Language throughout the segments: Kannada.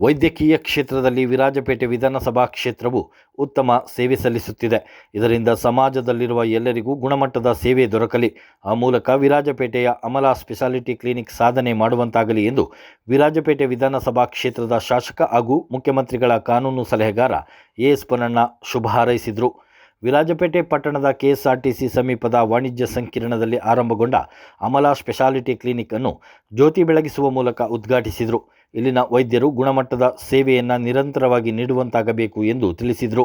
ವೈದ್ಯಕೀಯ ಕ್ಷೇತ್ರದಲ್ಲಿ ವಿರಾಜಪೇಟೆ ವಿಧಾನಸಭಾ ಕ್ಷೇತ್ರವು ಉತ್ತಮ ಸೇವೆ ಸಲ್ಲಿಸುತ್ತಿದೆ. ಇದರಿಂದ ಸಮಾಜದಲ್ಲಿರುವ ಎಲ್ಲರಿಗೂ ಗುಣಮಟ್ಟದ ಸೇವೆ ದೊರಕಲಿ. ಆ ಮೂಲಕ ವಿರಾಜಪೇಟೆಯ ಅಮಲಾ ಸ್ಪೆಷಾಲಿಟಿ ಕ್ಲಿನಿಕ್ ಸಾಧನೆ ಮಾಡುವಂತಾಗಲಿ ಎಂದು ವಿರಾಜಪೇಟೆ ವಿಧಾನಸಭಾ ಕ್ಷೇತ್ರದ ಶಾಸಕ ಹಾಗೂ ಮುಖ್ಯಮಂತ್ರಿಗಳ ಕಾನೂನು ಸಲಹೆಗಾರ ಎ ಎಸ್ ಪೊನ್ನಣ್ಣ ಶುಭ ಹಾರೈಸಿದರು. ವಿರಾಜಪೇಟೆ ಪಟ್ಟಣದ ಕೆಎಸ್ಆರ್ಟಿಸಿ ಸಮೀಪದ ವಾಣಿಜ್ಯ ಸಂಕೀರ್ಣದಲ್ಲಿ ಆರಂಭಗೊಂಡ ಅಮಲಾ ಸ್ಪೆಷಾಲಿಟಿ ಕ್ಲಿನಿಕ್ ಅನ್ನು ಜ್ಯೋತಿ ಬೆಳಗಿಸುವ ಮೂಲಕ ಉದ್ಘಾಟಿಸಿದರು. ಇಲ್ಲಿನ ವೈದ್ಯರು ಗುಣಮಟ್ಟದ ಸೇವೆಯನ್ನು ನಿರಂತರವಾಗಿ ನೀಡುವಂತಾಗಬೇಕು ಎಂದು ತಿಳಿಸಿದರು.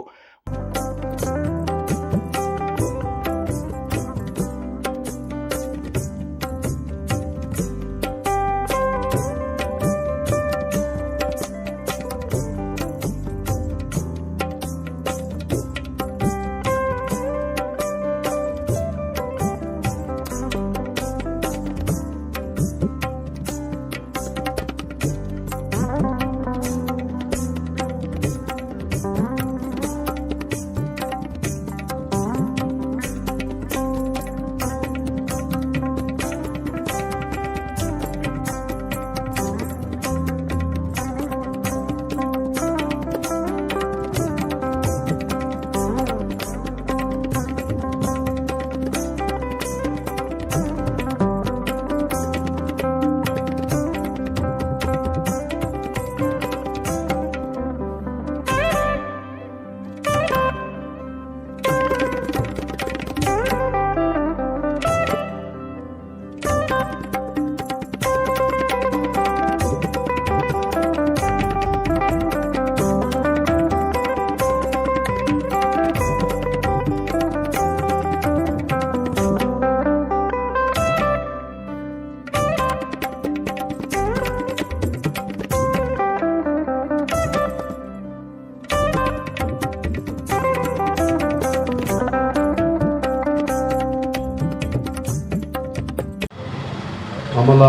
ಅಮಲ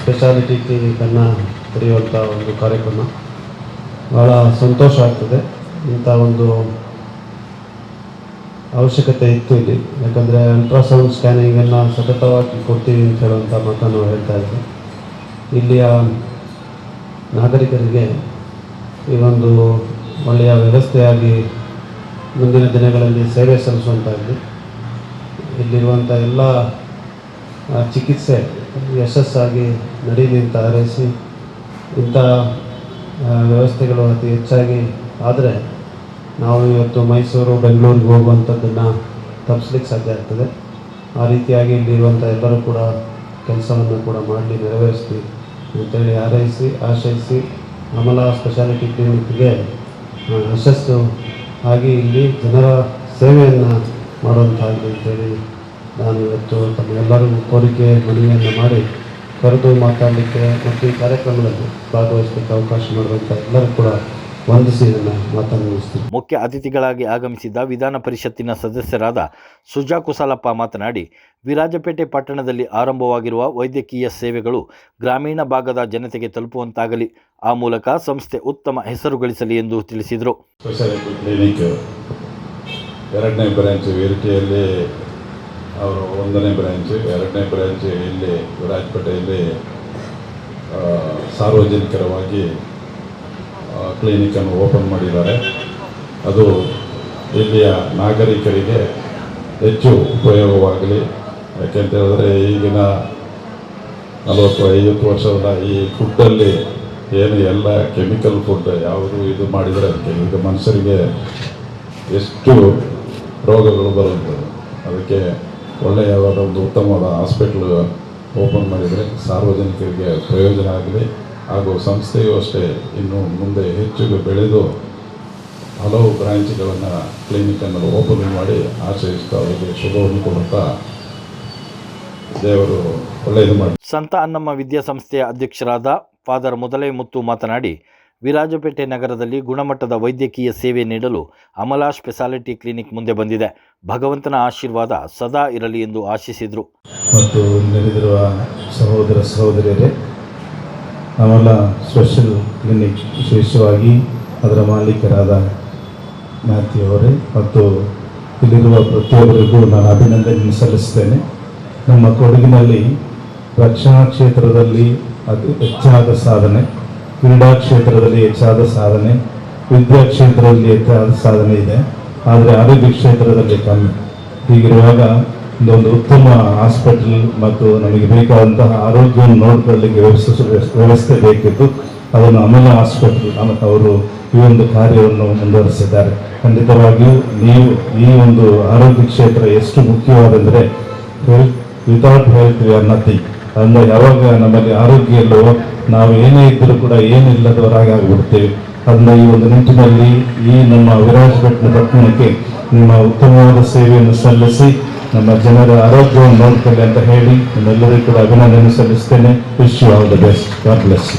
ಸ್ಪೆಷಾಲಿಟಿ ಕ್ಲಿನಿಕನ್ನು ತೆರೆಯುವಂಥ ಒಂದು ಕಾರ್ಯಕ್ರಮ. ಭಾಳ ಸಂತೋಷ ಆಗ್ತದೆ. ಇಂಥ ಒಂದು ಅವಶ್ಯಕತೆ ಇತ್ತು ಇಲ್ಲಿ. ಯಾಕಂದರೆ ಅಲ್ಟ್ರಾಸೌಂಡ್ ಸ್ಕ್ಯಾನಿಂಗನ್ನು ಸತತವಾಗಿ ಕೊಡ್ತೀವಿ ಅಂತ ಹೇಳುವಂಥ ಮಾತನ್ನು ಹೇಳ್ತಾ ಇದ್ದೆ ಇಲ್ಲಿಯ ನಾಗರಿಕರಿಗೆ ಈ ಒಂದು ಒಳ್ಳೆಯ ವ್ಯವಸ್ಥೆಯಾಗಿ ಮುಂದಿನ ದಿನಗಳಲ್ಲಿ ಸೇವೆ ಸಲ್ಲಿಸುವಂತಾಗಲಿ ಇಲ್ಲಿರುವಂಥ ಎಲ್ಲ ಚಿಕಿತ್ಸೆ ಯಶಸ್ಸಾಗಿ ನಡೀಲಿ ಅಂತ ಹಾರೈಸಿ ಇಂಥ ವ್ಯವಸ್ಥೆಗಳು ಅತಿ ಹೆಚ್ಚಾಗಿ ಆದರೆ ನಾವು ಇವತ್ತು ಮೈಸೂರು ಬೆಂಗಳೂರಿಗೆ ಹೋಗುವಂಥದ್ದನ್ನು ತಪ್ಪಿಸ್ಲಿಕ್ಕೆ ಸಾಧ್ಯ ಆಗ್ತದೆ. ಆ ರೀತಿಯಾಗಿ ಇಲ್ಲಿರುವಂಥ ಎಲ್ಲರೂ ಕೂಡ ಕೆಲಸವನ್ನು ಕೂಡ ಮಾಡಲಿ ನೆರವೇರಿಸ್ತೀವಿ ಅಂತೇಳಿ ಹಾರೈಸಿ ಆಶ್ರಯಿಸಿ ಅಮಲ ಸ್ಪೆಷಾಲಿಟಿ ಕ್ಲಿನಿಕ್ಗೆ ಆ, ಯಶಸ್ಸು ಹಾಗೆ ಇಲ್ಲಿ ಜನರ ಸೇವೆಯನ್ನು ಮಾಡುವಂಥದ್ದು ಅಂತೇಳಿ ನಾನು ಇವತ್ತು ತಮ್ಮೆಲ್ಲರಿಗೂ ಕೋರಿಕೆ ಮನವಿಯನ್ನು ಮಾಡಿ ಕರೆದು ಮಾತಾಡಲಿಕ್ಕೆ ಮತ್ತು ಈ ಕಾರ್ಯಕ್ರಮದಲ್ಲಿ ಭಾಗವಹಿಸಲಿಕ್ಕೆ ಅವಕಾಶ ಮಾಡುವಂಥ ಎಲ್ಲರೂ ಕೂಡ ವಂದಿಸಿ ನನ್ನ ಮುಖ್ಯ ಅತಿಥಿಗಳಾಗಿ ಆಗಮಿಸಿದ್ದ ವಿಧಾನ ಪರಿಷತ್ತಿನ ಸದಸ್ಯರಾದ ಸುಜಾ ಕುಸಾಲಪ್ಪ ಮಾತನಾಡಿ ವಿರಾಜಪೇಟೆ ಪಟ್ಟಣದಲ್ಲಿ ಆರಂಭವಾಗಿರುವ ವೈದ್ಯಕೀಯ ಸೇವೆಗಳು ಗ್ರಾಮೀಣ ಭಾಗದ ಜನತೆಗೆ ತಲುಪುವಂತಾಗಲಿ ಆ ಮೂಲಕ ಸಂಸ್ಥೆ ಉತ್ತಮ ಹೆಸರು ಗಳಿಸಲಿ ಎಂದು ತಿಳಿಸಿದರು. ಸ್ಪೆಷಾಲಿಟಿ ಕ್ಲಿನಿಕ್ ಎರಡನೇ ಬ್ರಾಂಚ್ ವೇರಿಕೆಯಲ್ಲಿ ಅವರು ಒಂದನೇ ಬ್ರ್ಯಾಂಚ್ ಎರಡನೇ ಬ್ರ್ಯಾಂಚ್ ಇಲ್ಲಿ ವಿರಾಜಪೇಟೆಯಲ್ಲಿ ಸಾರ್ವಜನಿಕರವಾಗಿ ಕ್ಲಿನಿಕನ್ನು ಓಪನ್ ಮಾಡಿದ್ದಾರೆ. ಅದು ಇಲ್ಲಿಯ ನಾಗರಿಕರಿಗೆ ಹೆಚ್ಚು ಉಪಯೋಗವಾಗಲಿ. ಯಾಕೆಂತ ಹೇಳಿದ್ರೆ ಈಗಿನ ನಲವತ್ತು ಐವತ್ತು ವರ್ಷದ ಈ ಫುಡ್ಡಲ್ಲಿ ಏನು ಎಲ್ಲ ಕೆಮಿಕಲ್ ಫುಡ್ ಯಾವುದು ಇದು ಮಾಡಿದರೆ ಅದಕ್ಕೆ ಈಗ ಮನುಷ್ಯರಿಗೆ ಎಷ್ಟು ರೋಗಗಳು ಬರುತ್ತದೆ ಅದಕ್ಕೆ ಒಳ್ಳೆಯವಾದ ಒಂದು ಉತ್ತಮವಾದ ಹಾಸ್ಪಿಟ್ಲ್ ಓಪನ್ ಮಾಡಿದರೆ ಸಾರ್ವಜನಿಕರಿಗೆ ಪ್ರಯೋಜನ ಆಗಿದೆ. ಹಾಗೂ ಸಂಸ್ಥೆಯು ಅಷ್ಟೇ ಇನ್ನು ಮುಂದೆ ಹೆಚ್ಚು ಬೆಳೆದು ಹಲವು ಬ್ರಾಂಚ್ಗಳನ್ನು ಕ್ಲಿನಿಕನ್ನು ಓಪನ್ ಮಾಡಿ ಆಚರಿಸ್ತಾ ಅವರಿಗೆ ಶುಭವನ್ನು ಕೊಡುತ್ತಾ ದೇವರು ಒಳ್ಳೆಯದು ಮಾಡಿ. ಸಂತ ಅನ್ನಮ್ಮ ವಿದ್ಯಾಸಂಸ್ಥೆಯ ಅಧ್ಯಕ್ಷರಾದ ಫಾದರ್ ಮೊದಲೇ ಮುತ್ತು ಮಾತನಾಡಿ ವಿರಾಜಪೇಟೆ ನಗರದಲ್ಲಿ ಗುಣಮಟ್ಟದ ವೈದ್ಯಕೀಯ ಸೇವೆ ನೀಡಲು ಅಮಲಾ ಸ್ಪೆಷಾಲಿಟಿ ಕ್ಲಿನಿಕ್ ಮುಂದೆ ಬಂದಿದೆ. ಭಗವಂತನ ಆಶೀರ್ವಾದ ಸದಾ ಇರಲಿ ಎಂದು ಆಶಿಸಿದರು. ಮತ್ತು ನೆರೆದಿರುವ ಸಹೋದರ ಸಹೋದರಿಯರೇ, ಅಮಲ ಸ್ಪೆಷಲ್ ಕ್ಲಿನಿಕ್ ವಿಶೇಷವಾಗಿ ಅದರ ಮಾಲೀಕರಾದ ಮ್ಯಾಥ್ಯೂ ಅವರೇ ಮತ್ತು ಇಲ್ಲಿರುವ ಪ್ರತಿಯೊಬ್ಬರಿಗೂ ನಾನು ಅಭಿನಂದನೆ ಸಲ್ಲಿಸ್ತೇನೆ ನಮ್ಮ ಕೊಡಗಿನಲ್ಲಿ ರಕ್ಷಣಾ ಕ್ಷೇತ್ರದಲ್ಲಿ ಅತಿ ಹೆಚ್ಚಾದ ಸಾಧನೆ ಕ್ರೀಡಾ ಕ್ಷೇತ್ರದಲ್ಲಿ ಹೆಚ್ಚಾದ ಸಾಧನೆ, ವಿದ್ಯಾ ಕ್ಷೇತ್ರದಲ್ಲಿ ಹೆಚ್ಚಾದ ಸಾಧನೆ ಇದೆ. ಆದರೆ ಆರೋಗ್ಯ ಕ್ಷೇತ್ರದಲ್ಲಿ ಕಮ್ಮಿ. ಹೀಗಿರುವಾಗ ಇದೊಂದು ಉತ್ತಮ ಹಾಸ್ಪಿಟಲ್ ಮತ್ತು ನಮಗೆ ಬೇಕಾದಂತಹ ಆರೋಗ್ಯವನ್ನು ನೋಡಿಕೊಳ್ಳಲಿಕ್ಕೆ ವ್ಯವಸ್ಥೆ ವ್ಯವಸ್ಥೆ ಬೇಕಿತ್ತು. ಅದನ್ನು ಅಮಲ ಹಾಸ್ಪಿಟಲ್ ಅವರು ಈ ಒಂದು ಕಾರ್ಯವನ್ನು ಮುಂದುವರಿಸಿದ್ದಾರೆ. ಖಂಡಿತವಾಗಿಯೂ ನೀವು ಈ ಒಂದು ಆರೋಗ್ಯ ಕ್ಷೇತ್ರ ಎಷ್ಟು ಮುಖ್ಯವಾದಂದರೆ health without health we are nothing ಅಂದರೆ ಯಾವಾಗ ನಮ್ಮಲ್ಲಿ ಆರೋಗ್ಯ ಇಲ್ಲವೋ ನಾವು ಏನೇ ಇದ್ದರೂ ಕೂಡ ಏನಿಲ್ಲದವರಾಗಿ ಆಗಿಬಿಡ್ತೇವೆ. ಅದನ್ನ ಈ ಒಂದು ನಿಟ್ಟಿನಲ್ಲಿ ಈ ನಮ್ಮ ವಿರಾಜ್ ಪಟ್ಟಣಕ್ಕೆ ನಿಮ್ಮ ಉತ್ತಮವಾದ ಸೇವೆಯನ್ನು ಸಲ್ಲಿಸಿ, ನಮ್ಮ ಜನರ ಆರೋಗ್ಯವನ್ನು ನೋಡ್ಕೊಳ್ಳಿ ಅಂತ ಹೇಳಿ ನಿಮ್ಮೆಲ್ಲರಿಗೂ ಕೂಡ ಅಭಿನಂದನೆ ಸಲ್ಲಿಸ್ತೇನೆ. Wish you all the best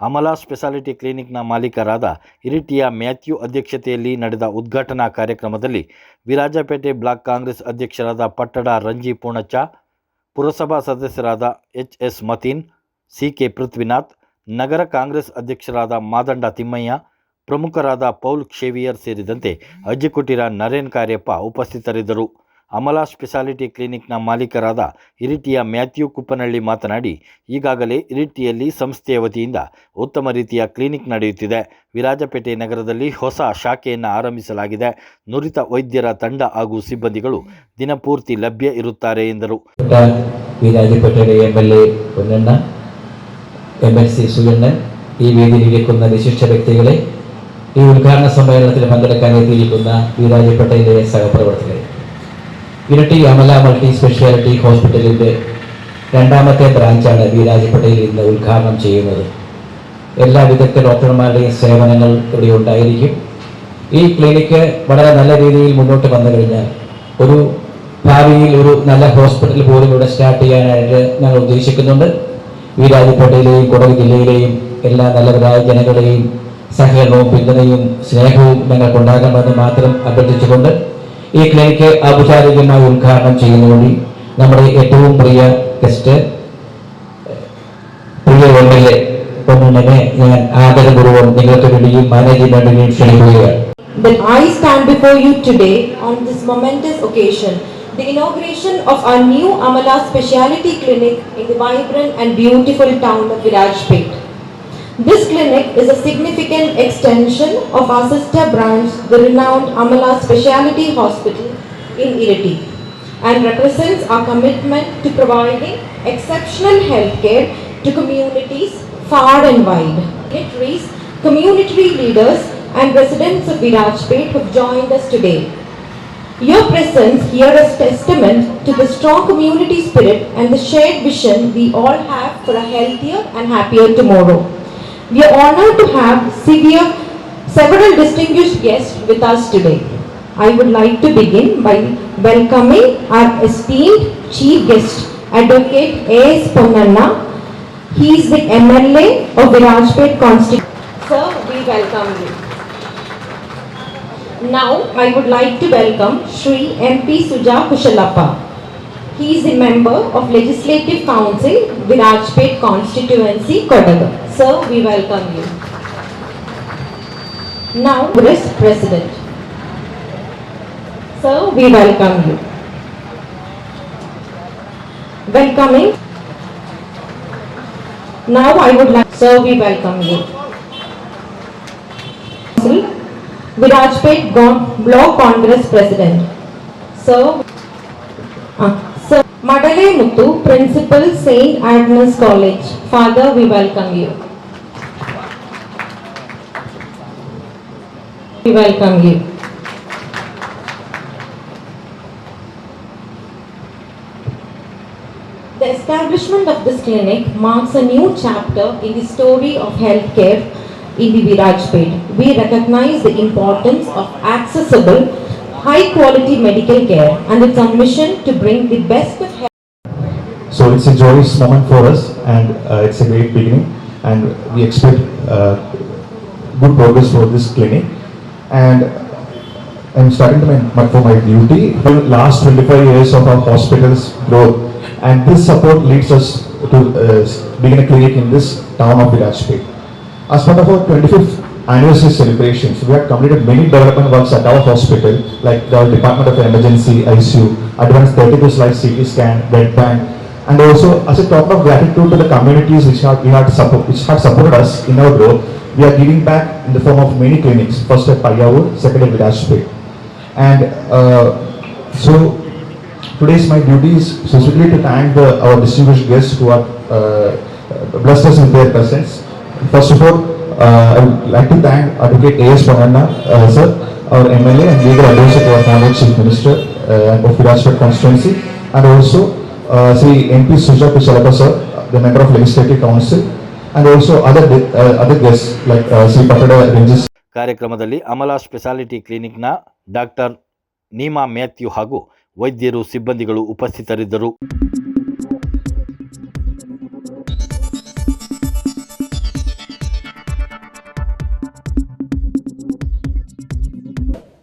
Amala speciality ಕ್ಲಿನಿಕ್ನ ಮಾಲೀಕರಾದ ಇರಿಟಿಯ ಮ್ಯಾಥ್ಯೂ ಅಧ್ಯಕ್ಷತೆಯಲ್ಲಿ ನಡೆದ ಉದ್ಘಾಟನಾ ಕಾರ್ಯಕ್ರಮದಲ್ಲಿ ವಿರಾಜಪೇಟೆ ಬ್ಲಾಕ್ ಕಾಂಗ್ರೆಸ್ ಅಧ್ಯಕ್ಷರಾದ ಪಟ್ಟಡ ರಂಜಿ ಪೂರ್ಣಚ್ಚ ಪುರಸಭಾ ಸದಸ್ಯರಾದ H S Mateen C K Prithvinath, ನಗರ ಕಾಂಗ್ರೆಸ್ ಅಧ್ಯಕ್ಷರಾದ ಮಾದಂಡ ತಿಮ್ಮಯ್ಯ, ಪ್ರಮುಖರಾದ ಪೌಲ್ ಕ್ಷೇವಿಯರ್ ಸೇರಿದಂತೆ ಅಜ್ಜಿಕುಟಿರ ನರೇನ್ ಕಾರ್ಯಪ್ಪ ಉಪಸ್ಥಿತರಿದ್ದರು. ಅಮಲಾ ಸ್ಪೆಷಾಲಿಟಿ ಕ್ಲಿನಿಕ್ನ ಮಾಲೀಕರಾದ ಇರಿಟಿಯ ಮ್ಯಾಥ್ಯೂ ಕುಪ್ಪನಹಳ್ಳಿ ಮಾತನಾಡಿ ಈಗಾಗಲೇ ಇರಿಟಿಯಲ್ಲಿ ಸಂಸ್ಥೆಯ ವತಿಯಿಂದ ಉತ್ತಮ ರೀತಿಯ ಕ್ಲಿನಿಕ್ ನಡೆಯುತ್ತಿದೆ ವಿರಾಜಪೇಟೆ ನಗರದಲ್ಲಿ ಹೊಸ ಶಾಖೆಯನ್ನು ಆರಂಭಿಸಲಾಗಿದೆ ನುರಿತ ವೈದ್ಯರ ತಂಡ ಹಾಗೂ ಸಿಬ್ಬಂದಿಗಳು ದಿನಪೂರ್ತಿ ಲಭ್ಯ ಇರುತ್ತಾರೆ ಎಂದರು വിരാജപ്പെട്ടയുടെ M L A Ponnanna M L C Suganan ഈ വേദിയിലിരിക്കുന്ന വിശിഷ്ട വ്യക്തികളെ ഈ ഉദ്ഘാടന സമ്മേളനത്തിൽ പങ്കെടുക്കാൻ എത്തിയിരിക്കുന്ന വിരാജപ്പെട്ടയിലെ സഹപ്രവർത്തകരെ ഇരട്ടി അമല മൾട്ടി സ്പെഷ്യാലിറ്റി ഹോസ്പിറ്റലിന്റെ രണ്ടാമത്തെ ബ്രാഞ്ചാണ് വിരാജപ്പെട്ടയിൽ ഇന്ന് ഉദ്ഘാടനം ചെയ്യുന്നത്. എല്ലാ വിദഗ്ധ ഡോക്ടർമാരുടെയും സേവനങ്ങൾ ഇവിടെ ഉണ്ടായിരിക്കും. ഈ ക്ലിനിക്ക് വളരെ നല്ല രീതിയിൽ മുന്നോട്ട് വന്നു കഴിഞ്ഞാൽ ഒരു ഭാവിയിൽ ഒരു നല്ല ഹോസ്പിറ്റൽ പോലും ഇവിടെ സ്റ്റാർട്ട് ചെയ്യാനായിട്ട് ഞങ്ങൾ ഉദ്ദേശിക്കുന്നുണ്ട്. ഈ രാജ്യപ്പേട്ടയിലെയും കൊടക് ജില്ലയിലെയും എല്ലാ നല്ലവരായ ജനങ്ങളെയും സഹകരണവും പിന്തുണയും സ്നേഹവും ഞങ്ങൾക്കുണ്ടാകണമെന്ന് മാത്രം അഭ്യർത്ഥിച്ചുകൊണ്ട് ഈ ക്ലിനിക്ക് ഔപചാരികമായി ഉദ്ഘാടനം ചെയ്യുന്നതുകൊണ്ട് നമ്മുടെ ഏറ്റവും പ്രിയ ഗസ്റ്റ് പ്രിയ എം എൽ എ പൊന്നുണ്ണനെ ഞാൻ ആദരപൂർവ്വം നിങ്ങൾക്ക് വേണ്ടിയും മാനേജ്മെന്റിനെയും ക്ഷണിക്കുകയാണ് that I stand before you today on this momentous occasion, the inauguration of our new Amala Speciality Clinic in the vibrant and beautiful town of Virajpet. This clinic is a significant extension of our sister branch, the renowned Amala Speciality Hospital in Irati, and represents our commitment to providing exceptional healthcare to communities far and wide. Dignitaries, community leaders, and residents of Virajpet have joined us today. Your presence here is testament to the strong community spirit and the shared vision we all have for a healthier and happier tomorrow. We are honored to have several distinguished guests with us today. I would like to begin by welcoming our esteemed chief guest, Advocate A.S. Ponnanna. He is the MLA of Virajpet constituency. Sir, we welcome you. Now, I would like to welcome Shri MP Suja Kushalappa. He is a member of Legislative Council, Virajpet Constituency, Kodaga. Sir, we welcome you. Now, Congress President. Sir, we welcome you. Welcoming. Now, I would like, sir, we welcome you. Virajpet Block Congress President. Sir, uh, Madale Muthu, Principal Saint Agnes College. Father, we welcome you. We welcome you. The establishment of this clinic marks a new chapter in the story of healthcare in the Virajpet. We recognize the importance of accessible, high-quality medical care and its our mission to bring the best of health So it's a joyous moment for us and uh, it's a great beginning and we expect uh, good progress for this clinic. And I'm starting to my- for my duty for the last 25 years of our hospital's growth and this support leads us to uh, begin a clinic in this town of Virajpet. As part of our 25th anniversary celebrations, we have completed many development works at our hospital like the Department of Emergency, ICU, advanced 32 slice CT scan, bed bank, And also, as a token of gratitude to the communities which have, had support, which have supported us in our growth, we are giving back in the form of many clinics. First at Payavur, second at Virajpet. And uh, so today is my duty is specifically to thank the, our distinguished guests who are uh, blessed us with their presence. First of all, uh, to thank Advocate A.S. Pananna, uh, sir, our MLA and legal advisor to our Honorable Chief Minister uh, of Virajpet constituency, and also uh, Sri MP Suja Pichalapa, sir, the member of Legislative Council, and also other de- uh, other guests like uh, Sri Patada Ranges ಕಾರ್ಯಕ್ರಮದಲ್ಲಿ ಅಮಲಾ ಸ್ಪೆಷಾಲಿಟಿ ಕ್ಲಿನಿಕ್ನ ಡಾಕ್ಟರ್ ನೀಮಾ ಮ್ಯಾಥ್ಯೂ ಹಾಗೂ ವೈದ್ಯರು ಸಿಬ್ಬಂದಿಗಳು ಉಪಸ್ಥಿತರಿದ್ದರು